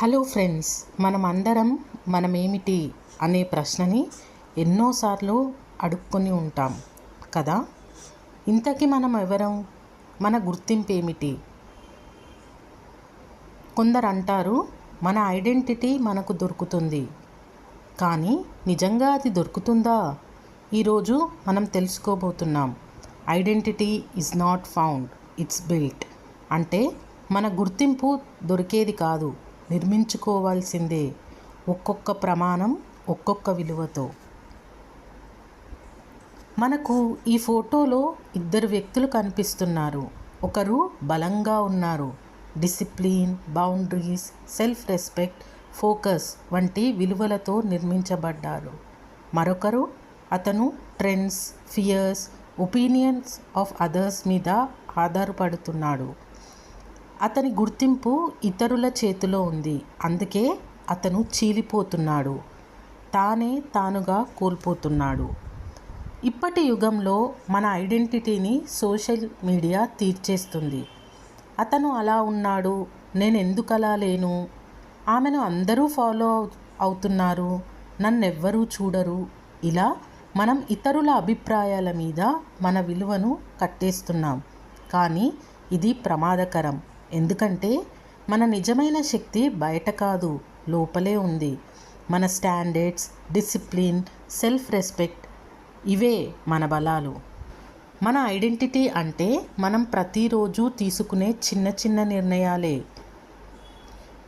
Hello friends మనం అందరం మనమేమిటి అనే ప్రశ్నని ఎన్నోసార్లు అడుక్కొని ఉంటాం కదా? ఇంతకీ మనం ఎవరం మన గుర్తింపు ఏమిటి కొందరు అంటారు మన ఐడెంటిటీ మనకు దొరుకుతుంది. కానీ నిజంగా అది దొరుకుతుందా? ఈరోజు మనం తెలుసుకోబోతున్నాం identity is not found it's built. అంటే మన గుర్తింపు దొరికేది కాదు. నిర్మించుకోవాల్సిందే ఒక్కొక్క ప్రమాణం ఒక్కొక్క విలువతో. మనకు ఈ ఫోటోలో ఇద్దరు వ్యక్తులు కనిపిస్తున్నారు. ఒకరు బలంగా ఉన్నారు. Discipline boundaries self respect focus వంటి విలువలతో నిర్మించబడ్డారు. మరొకరు అతను trends fears opinions of others మీద ఆధారపడుతున్నాడు. అతని గుర్తింపు ఇతరుల చేతిలో ఉంది. అందుకే అతను చీలిపోతున్నాడు. తానే తానుగా కోల్పోతున్నాడు. ఇప్పటి యుగంలో మన ఐడెంటిటీని సోషల్ మీడియా తీర్చేస్తుంది. అతను అలా ఉన్నాడు. నేను ఎందుకు అలా లేను? ఆమెను అందరూ ఫాలో అవుతున్నారు. నన్నెవ్వరూ చూడరు. ఇలా మనం ఇతరుల అభిప్రాయాల మీద మన విలువను కట్టేస్తున్నాం. కానీ ఇది ప్రమాదకరం. ఎందుకంటే మన నిజమైన శక్తి బయట కాదు లోపలే ఉంది. మన స్టాండర్డ్స్ డిసిప్లిన్ సెల్ఫ్ రెస్పెక్ట్ ఇవే మన బలాలు. మన ఐడెంటిటీ అంటే మనం ప్రతిరోజు తీసుకునే చిన్న చిన్న నిర్ణయాలే.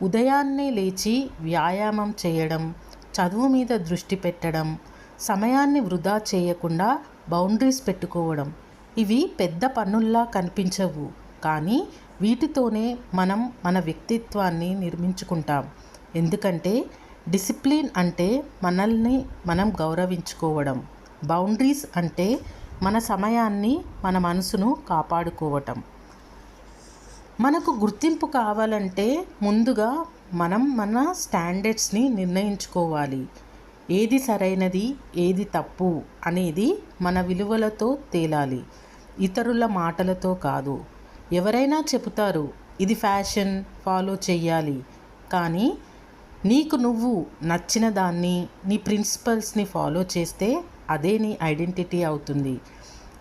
ఉదయాన్నే లేచి వ్యాయామం చేయడం చదువు మీద దృష్టి పెట్టడం సమయాన్ని వృధా చేయకుండా బౌండరీస్ పెట్టుకోవడం ఇవి పెద్ద పనుల్లా కనిపించవు. కానీ వీటితోనే మనం మన వ్యక్తిత్వాన్ని నిర్మించుకుంటాం. ఎందుకంటే డిసిప్లిన్ అంటే మనల్ని మనం గౌరవించుకోవడం. బౌండరీస్ అంటే మన సమయాన్ని మన మనసును కాపాడుకోవటం. మనకు గుర్తింపు కావాలంటే ముందుగా మనం మన స్టాండర్డ్స్ని నిర్ణయించుకోవాలి. ఏది సరైనది ఏది తప్పు అనేది మన విలువలతో తేలాలి. ఇతరుల మాటలతో కాదు. ఎవరైనా చెబుతారు ఇది ఫ్యాషన్ ఫాలో చెయ్యాలి. కానీ నీకు నువ్వు నచ్చిన దాన్ని నీ ప్రిన్సిపల్స్ని ఫాలో చేస్తే అదే నీ ఐడెంటిటీ అవుతుంది.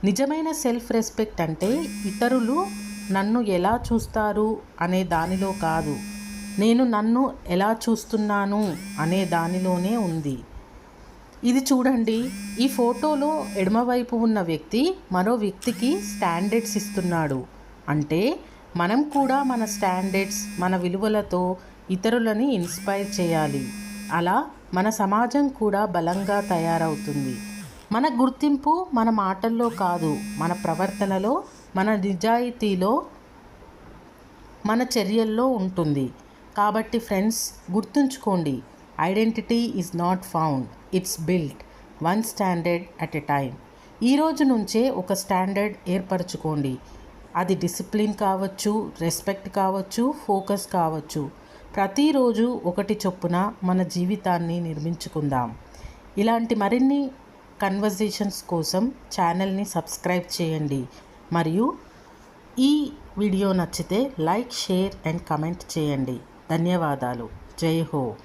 నిజమైన సెల్ఫ్ రెస్పెక్ట్ అంటే ఇతరులు నన్ను ఎలా చూస్తారు అనే దానిలో కాదు. నేను నన్ను ఎలా చూస్తున్నాను అనే దానిలోనే ఉంది. ఇది చూడండి. ఈ ఫోటోలో ఎడమవైపు ఉన్న వ్యక్తి మరో వ్యక్తికి స్టాండర్డ్స్ ఇస్తున్నాడు. అంటే మనం కూడా మన స్టాండర్డ్స్ మన విలువలతో ఇతరులని ఇన్స్పైర్ చేయాలి. అలా మన సమాజం కూడా బలంగా తయారవుతుంది. మన గుర్తింపు మన మాటల్లో కాదు మన ప్రవర్తనలో మన నిజాయితీలో మన చర్యల్లో ఉంటుంది. కాబట్టి ఫ్రెండ్స్ గుర్తుంచుకోండి identity is not found it's built one standard at a time ఈ రోజు నుంచే ఒక స్టాండర్డ్ ఏర్పరచుకోండి. అది డిసిప్లిన్ కావచ్చు రెస్పెక్ట్ కావచ్చు ఫోకస్ కావచ్చు. ప్రతిరోజు ఒకటి చొప్పున మన జీవితాన్ని నిర్మించుకుందాం. ఇలాంటి మరిన్ని కన్వర్జేషన్స్ కోసం ఛానల్ని సబ్స్క్రైబ్ చేయండి. మరియు ఈ వీడియో నచ్చితే లైక్ షేర్ అండ్ కమెంట్ చేయండి. ధన్యవాదాలు. జై హో.